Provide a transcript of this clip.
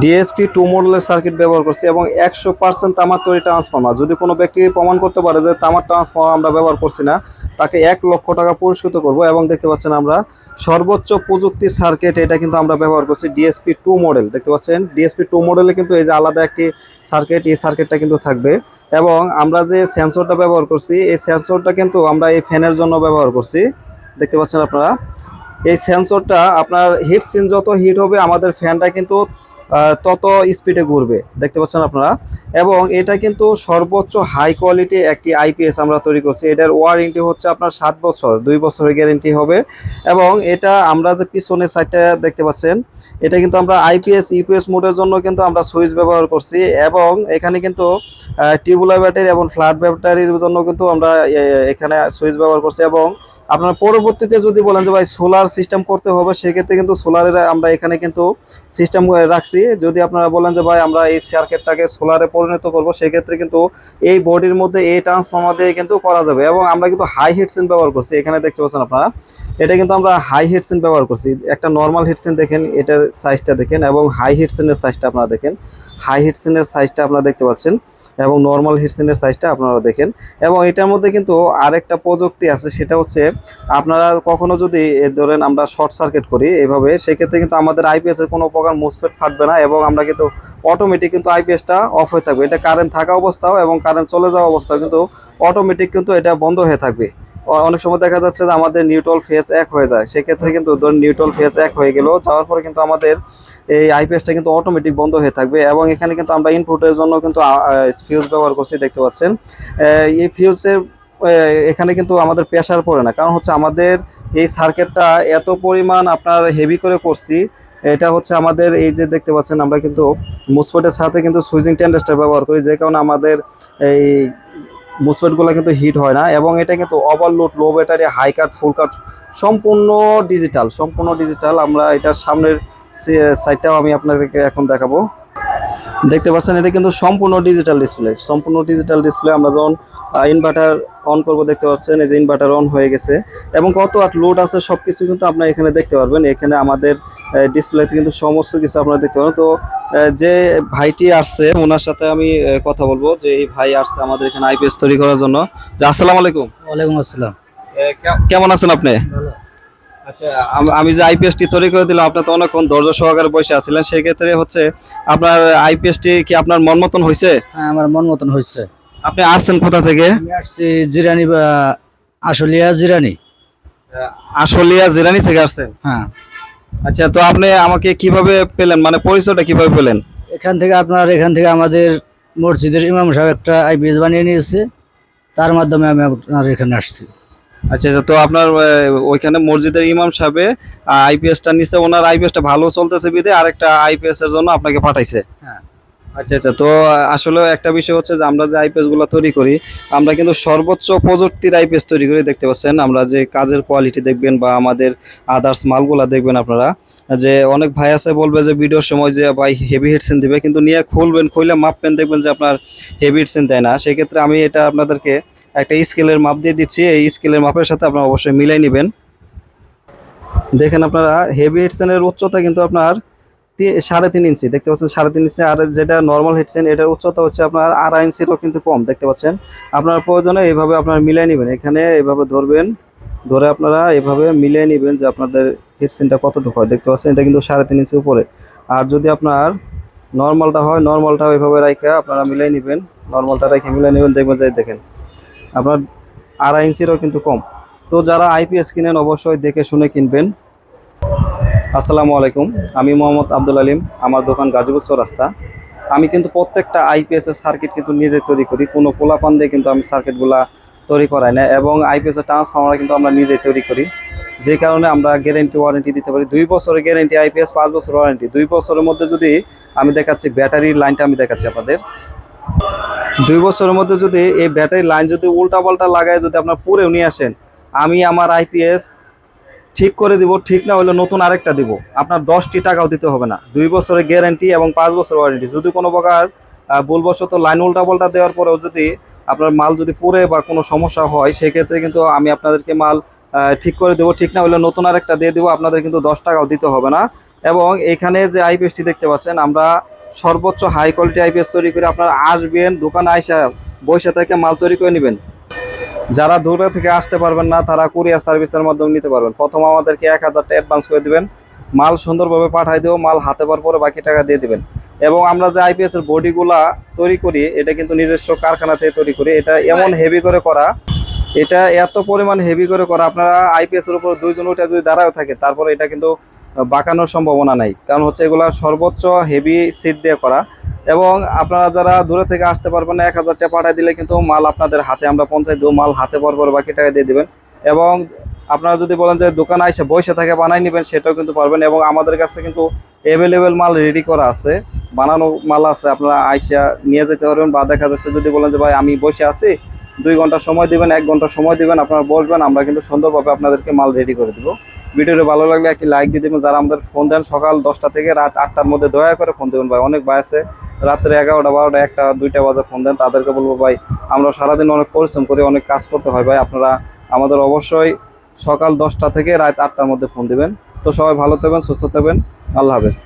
DSP two মডেলের circuit ব্যবহার করছি এবং একশো পার্সেন্ট তামার তৈরি ট্রান্সফর্মার যদি কোনো ব্যক্তি প্রমাণ করতে পারে যে তামার ট্রান্সফর্মার আমরা ব্যবহার করছি না, তাকে এক লক্ষ টাকা পুরস্কৃত করব এবং দেখতে পাচ্ছেন আমরা সর্বোচ্চ প্রযুক্তি সার্কিট এটা কিন্তু আমরা ব্যবহার করছি ডিএসপি টু মডেল দেখতে পাচ্ছেন? ডিএসপি টু মডেলে কিন্তু এই যে আলাদা একটি সার্কিট এই সার্কিটটা কিন্তু থাকবে। এবং আমরা যে সেন্সরটা ব্যবহার করছি, এই সেন্সরটা কিন্তু আমরা এই ফ্যানের জন্য ব্যবহার করছি। দেখতে পাচ্ছেন আপনারা? এই সেন্সরটা আপনার হিট সিন যত হিট হবে, আমাদের ফ্যানটা কিন্তু তত স্পিডে ঘুরবে, দেখতে পাচ্ছেন আপনারা। এবং এটা কিন্তু সর্বোচ্চ হাই কোয়ালিটি একটি আইপিএস আমরা তৈরি করছি। এটার ওয়ারেন্টি হচ্ছে আপনার সাত বছর, দুই বছরের গ্যারেন্টি হবে। এবং এটা আমরা যে পিছনের সাইডটা দেখতে পাচ্ছেন, এটা কিন্তু আমরা আইপিএস ইউপিএস মোডের জন্য কিন্তু আমরা সুইচ ব্যবহার করছি। এবং এখানে কিন্তু টিউবুলার ব্যাটারি এবং ফ্ল্যাট ব্যাটারির জন্য কিন্তু আমরা এখানে সুইচ ব্যবহার করছি। এবং আপনার পরবর্তীতে যদি বলেন যে ভাই সোলার সিস্টেম করতে হবে, সেক্ষেত্রে কিন্তু সোলারের আমরা এখানে কিন্তু সিস্টেম রাখছি। যদি আপনারা বলেন যে ভাই আমরা এই সার্কিটটাকে সোলারে পরিণত করব, সেক্ষেত্রে কিন্তু এই বডির মধ্যে এই ট্রান্সফর্মার দিয়ে কিন্তু করা যাবে এবং আমরা কিন্তু হাই হিটসিন ব্যবহার করছি। এখানে দেখতে পাচ্ছেন আপনারা, এটা কিন্তু আমরা হাই হিটসিন ব্যবহার করছি। একটা নর্মাল হিটসিন দেখেন, এটার সাইজটা দেখেন এবং হাই হিটসিনের সাইজটা আপনারা দেখেন। হাই হিটসিনের সাইজটা আপনারা দেখতে পাচ্ছেন এবং নর্মাল হিটসিনের সাইজটা আপনারা দেখেন। এবং এটার মধ্যে কিন্তু আরেকটা প্রযুক্তি আছে, সেটা হচ্ছে আপনারা কখনো যদি ধরেন আমরা শর্ট সার্কিট করি এভাবে, সেক্ষেত্রে কিন্তু আমাদের আইপিএস এর কোনো প্রকার মুসপেট ফাটবে না এবং আমরা কিন্তু অটোমেটিক কিন্তু আইপিএসটা অফ হয়ে থাকবে। এটা কারেন্ট থাকা অবস্থাও এবং কারেন্ট চলে যাওয়া অবস্থাও কিন্তু অটোমেটিক কিন্তু এটা বন্ধ হয়ে থাকবে। অনেক সময় দেখা যাচ্ছে যে আমাদের নিউট্রাল ফেস এক হয়ে যায়। সেক্ষেত্রে কিন্তু ধরুন নিউট্রাল ফেস এক হয়ে গেল, যাওয়ার পরে কিন্তু আমাদের এই আইপিএসটা কিন্তু অটোমেটিক বন্ধ হয়ে থাকবে এবং এখানে কিন্তু আমরা ইনপুটের জন্য কিন্তু ফিউজ ব্যবহার করছি, দেখতে পাচ্ছেন। এই ফিউজের এখানে কিন্তু আমাদের প্রেশার পড়ে না, কারণ হচ্ছে আমাদের এই সার্কিটটা এত পরিমাণ আপনার হেভি করে করছি, এটা হচ্ছে আমাদের এই যে দেখতে পাচ্ছেন আমরা কিন্তু মুসপেটের সাথে কিন্তু সুইজিং টেন্ডেস্টার ব্যবহার করি, যে কারণে আমাদের এই মুসপেটগুলো কিন্তু হিট হয় না এবং এটা কিন্তু overload low battery high cut full cut সম্পূর্ণ ডিজিটাল সম্পূর্ণ ডিজিটাল আমরা এটার সামনের সাইডটাও আমি আপনাদেরকে এখন দেখাবো। দেখতে পাচ্ছেন এটা কিন্তু সম্পূর্ণ ডিজিটাল ডিসপ্লে সম্পূর্ণ ডিজিটাল ডিসপ্লে আমরা যখন ইনভার্টার অন করব দেখতে পাচ্ছেন এই যে ইনভার্টার অন হয়ে গেছে। এবং কত আট লোড আছে সব কিছু কিন্তু আপনারা এখানে দেখতে পারবেন। এখানে আমাদের ডিসপ্লেতে কিন্তু সমস্ত কিছু আপনারা দেখতে পারবেন। তো যে ভাইটি আসছে ওনার সাথে আমি কথা বলব যে এই ভাই আসছে আমাদের এখানে আইপিএস তৈরি করার জন্য। আসসালামু আলাইকুম। ওয়ালাইকুম আসসালাম। কেমন আছেন আপনি? ভালো। আচ্ছা আমি যে আইপিএসটি তৈরি করে দিলাম আপনি তো অনেকক্ষণ ধৈর্য সহকারে বসে আছিলেন সেক্ষেত্রে হচ্ছে আপনার আইপিএসটি কি আপনার মন মতন হয়েছে হ্যাঁ আমার মন মতন হচ্ছে আপনি আসছেন কোথা থেকে? আমি আসছি জিরানি বা আশুলিয়া জিরানি। আশুলিয়া জিরানি থেকে আসছেন? হ্যাঁ। আচ্ছা তো আপনি আমাকে কীভাবে পেলেন? মানে পরিচয়টা কীভাবে পেলেন? এখান থেকে আপনার এখান থেকে আমাদের মসজিদের ইমাম সাহেব একটা আইপিএস বানিয়ে নিয়েছে। তার মাধ্যমে আমি আপনার এখানে আসছি। আচ্ছা আচ্ছা তো আপনার ওইখানে মসজিদের ইমাম সাহেবে আইপিএসটা নিচে ওনার আইপিএসটা ভালো চলতেছে বিদে আরেকটা আইপিএস এর জন্য আপনাকে পাঠাইছে। হ্যাঁ। আচ্ছা আচ্ছা তো আসলে একটা বিষয় হচ্ছে যে আমরা যে আইপিএসগুলো তৈরি করি আমরা কিন্তু সর্বোচ্চ প্রযুক্তির আইপিএস তৈরি করি দেখতে পাচ্ছেন আমরা যে কাজের কোয়ালিটি দেখবেন বা আমাদের আদার্স মালগুলা দেখবেন আপনারা যে অনেক ভাই আছে বলবে যে ভিডিওর সময় যে ভাই হেভি হিটসেন দিবে কিন্তু নিয়ে খুলবেন খুলে মাপবেন দেখবেন যে আপনার হেভি হিটসেন দেয় না। সেক্ষেত্রে আমি এটা আপনাদেরকে একটা স্কেলের মাপ দিয়ে দিচ্ছি। এই স্কেলের মাপের সাথে আপনারা অবশ্যই মিলাই নেবেন। দেখেন আপনারা হেভি হেডসেনের উচ্চতা কিন্তু আপনার সাড়ে তিন ইঞ্চি। দেখতে পাচ্ছেন সাড়ে তিন ইঞ্চি। আর যেটা নর্মাল হেডসেন এটার উচ্চতা হচ্ছে আপনার আড়াই ইঞ্চিরও কিন্তু কম। দেখতে পাচ্ছেন? আপনার প্রয়োজনে এইভাবে আপনার মিলিয়ে নেবেন। এখানে এইভাবে ধরবেন, ধরে আপনারা এভাবে মিলিয়ে নেবেন যে আপনাদের হেডসেনটা কতটুকু হয়। দেখতে পাচ্ছেন, এটা কিন্তু সাড়ে তিন ইঞ্চি উপরে। আর যদি আপনার নর্মালটা হয় নর্মালটা এভাবে রাখে আপনারা মিলিয়ে নেবেন। নর্মালটা রেখে মিলিয়ে নেবেন। দেখবেন যে দেখেন আপনার আড়াই ইঞ্চিরও কিন্তু কম। তো যারা আইপিএস কিনেন অবশ্যই দেখে শুনে কিনবেন। আসসালামু আলাইকুম, আমি মোহাম্মদ আব্দুল আলিম, আমার দোকান গাজীপুর রাস্তা আমি কিন্তু প্রত্যেকটা আইপিএস এর সার্কিট কিন্তু নিজে তৈরি করি। কোনো পোলাপান দিয়ে কিন্তু আমি সার্কিটগুলা তৈরি করাই না এবং আইপিএস এর ট্রান্সফর্মার কিন্তু আমরা নিজেই তৈরি করি। যে কারণে আমরা গ্যারেন্টি ওয়ারেন্টি দিতে পারি। দুই বছরের গ্যারেন্টি আইপিএস পাঁচ বছর ওয়ারেন্টি দুই বছরের মধ্যে যদি আমি দেখাচ্ছি ব্যাটারির লাইনটা আমি দেখাচ্ছি আপনাদের। দুই বছরের মধ্যে যদি এই ব্যাটারি লাইন যদি উল্টা পাল্টা লাগায় যদি আপনার পুরেও নিয়ে আসেন, আমি আমার আইপিএস ঠিক করে দিব, ঠিক না হলে নতুন আরেকটা দিব। আপনার দশটি টাকাও দিতে হবে না। দুই বছরের গ্যারেন্টি এবং পাঁচ বছর ওয়ারেন্টি যদি কোনো প্রকার ভুলবশত লাইন উল্টা পাল্টা দেওয়ার পরেও যদি আপনার মাল যদি পুড়ে বা কোনো সমস্যা হয়, সেক্ষেত্রে কিন্তু আমি আপনাদেরকে মাল ঠিক করে দেবো, ঠিক না হলে নতুন আরেকটা দিয়ে দেবো। আপনাদের কিন্তু দশ টাকাও দিতে হবে না। এবং এখানে যে আইপিএসটি দেখতে পাচ্ছেন, আমরা সর্বোচ্চ হাই কোয়ালিটি আইপিএস তৈরি করে আপনারা আসবেন দোকানে আইসা বসে থেকে মাল তৈরি করে নেবেন। যারা দূরে থেকে আসতে পারবেন না তারা কুরিয়ার সার্ভিসের মাধ্যমে নিতে পারবেন। প্রথম আমাদেরকে এক হাজার টাকা অ্যাডভান্স করে দিবেন। মাল সুন্দরভাবে পাঠাই দেবো মাল হাতে পাওয়ার পরে বাকি টাকা দিয়ে দিবেন। এবং আমরা যে আইপিএস এর বডিগুলা তৈরি করি এটা কিন্তু নিজস্ব কারখানা থেকে তৈরি করি। এটা এমন হেভি করে করা এটা এত পরিমাণ হেভি করে করা আপনারা আইপিএস এর উপর দুইজন উঠে যদি দাঁড়ায় থাকে তারপরে এটা কিন্তু বাঁকানোর সম্ভাবনা নাই। কারণ হচ্ছে এগুলা সর্বোচ্চ হেভি সিট দিয়ে করা। এবং আপনারা যারা দূরে থেকে আসতে পারবেন না, এক হাজার টাকা পাঠিয়ে দিলে কিন্তু মাল আপনাদের হাতে আমরা পৌঁছাই দেবো, মাল হাতে পর পর বাকি টাকা দিয়ে দিবেন। এবং আপনারা যদি বলেন যে দোকানে এসে বসে থাকে বানাই নেবেন, সেটাও কিন্তু পারবেন। এবং আমাদের কাছে কিন্তু অ্যাভেলেবেল মাল রেডি করা আছে, বানানো মাল আছে। আপনারা আইসা নিয়ে যেতে পারবেন বা দেখা যাচ্ছে যদি বলেন যে, ভাই, আমি বসে আছি, দুই ঘণ্টা সময় দিবেন, এক ঘণ্টা সময় দিবেন, আপনারা বসবেন, আমরা কিন্তু সুন্দরভাবে আপনাদেরকে মাল রেডি করে দেবো। ভিডিওটি ভালো লাগলে একটি লাইক দিয়ে দেবেন। যারা আমাদের ফোন দেন, সকাল দশটা থেকে রাত আটটার মধ্যে দয়া করে ফোন দেবেন ভাই। অনেক ভাই আছে, রাত্রে এগারোটা, বারোটা, একটা, দুইটা বাজে ফোন দেন। তাদেরকে বলব ভাই, আমরা সারাদিন অনেক পরিশ্রম করি অনেক কাজ করতে হয় ভাই। আপনারা আমাদের অবশ্যই সকাল দশটা থেকে রাত আটটার মধ্যে ফোন দেবেন। তো সবাই ভালো থাকবেন, সুস্থ থাকবেন। আল্লাহ হাফেজ।